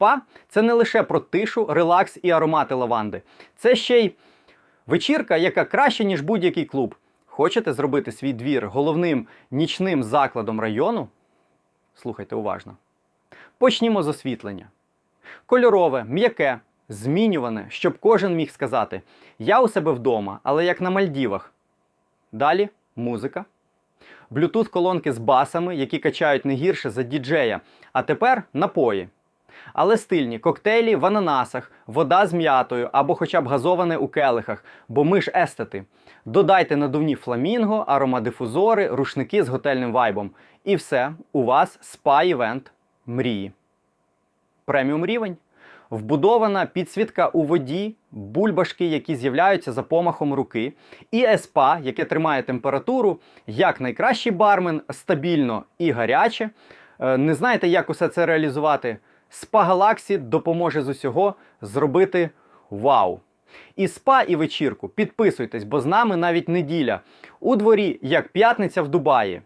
спа це не лише про тишу, релакс і аромати лаванди. Це ще й вечірка, яка краще, ніж будь-який клуб. Хочете зробити свій двір головним нічним закладом району? Слухайте уважно. Почнімо з освітлення. Кольорове, м'яке, змінюване, щоб кожен міг сказати: Я у себе вдома, але як на Мальдівах. Далі музика. Bluetooth колонки з басами, які качають не гірше за діджея. А тепер напої. Але стильні коктейлі в ананасах, вода з м'ятою або хоча б газоване у келихах, бо ми ж естети. Додайте надувні фламінго, аромадифузори, рушники з готельним вайбом. І все, у вас спа-івент мрії. Преміум рівень. Вбудована підсвітка у воді, бульбашки, які з'являються за помахом руки, і еспа, яке тримає температуру, як найкращий бармен, стабільно і гаряче. Е, Не знаєте, як усе це реалізувати? Спа Галаксі допоможе з усього зробити вау. І спа, і вечірку підписуйтесь, бо з нами навіть неділя. У дворі як п'ятниця в Дубаї.